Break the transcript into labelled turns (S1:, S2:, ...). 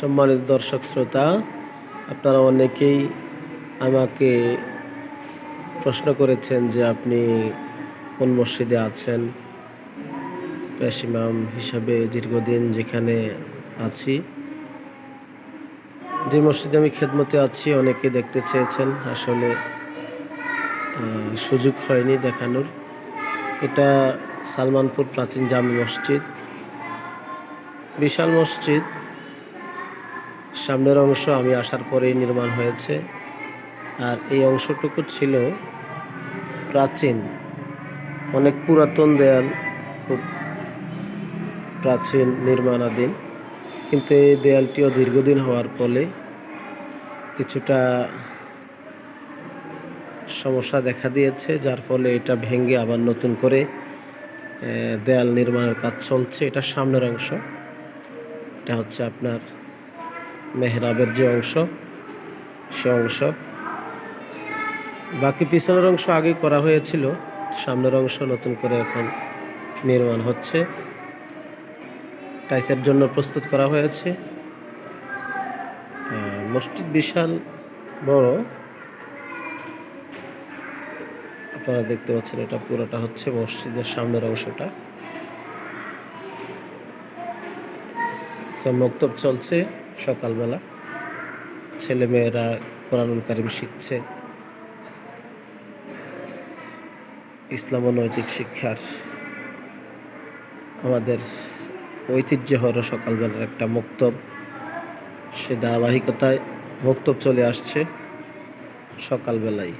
S1: সম্মানিত দর্শক শ্রোতা, আপনারা অনেকেই আমাকে প্রশ্ন করেছেন যে আপনি কোন মসজিদে আছেন। পেশ হিসাবে দীর্ঘদিন যেখানে আছি। যে মসজিদে আমি খেদমতে আছি, অনেকে দেখতে চেয়েছেন। আসলে সুযোগ হয়নি দেখানোর। এটা সালমানপুর প্রাচীন জামি মসজিদ। বিশাল মসজিদ। সামনের অংশ আমি আসার পরেই নির্মাণ হয়েছে। আর এই অংশটুকু ছিল প্রাচীন, অনেক পুরাতন দেয়াল, খুব প্রাচীন নির্মাণাধীন। কিন্তু এই দেয়ালটিও দীর্ঘদিন হওয়ার ফলে কিছুটা সমস্যা দেখা দিয়েছে, যার ফলে এটা ভেঙে আবার নতুন করে দেয়াল নির্মাণের কাজ চলছে। এটা সামনের অংশ। এটা হচ্ছে আপনার মেহরাবের যে অংশ, সে অংশ। বাকি পিছনের অংশ আগে করা হয়েছিল, সামনের অংশ নতুন করে এখন নির্মাণ হচ্ছে। টাইসের জন্য প্রস্তুত করা হয়েছে। মসজিদ বিশাল বড়। আপনারা দেখতে পাচ্ছেন এটা পুরোটা হচ্ছে মসজিদের সামনের অংশটা। মক্তব চলছে। সকালবেলা। ছেলেমেয়েরা কোরআনুল কারিম শিখছে। ইসলাম নৈতিক শিক্ষার আমাদের ঐতিহ্য হলো সকালবেলার একটা মক্তব। সে ধারাবাহিকতায় মক্তব চলে আসছে সকালবেলায়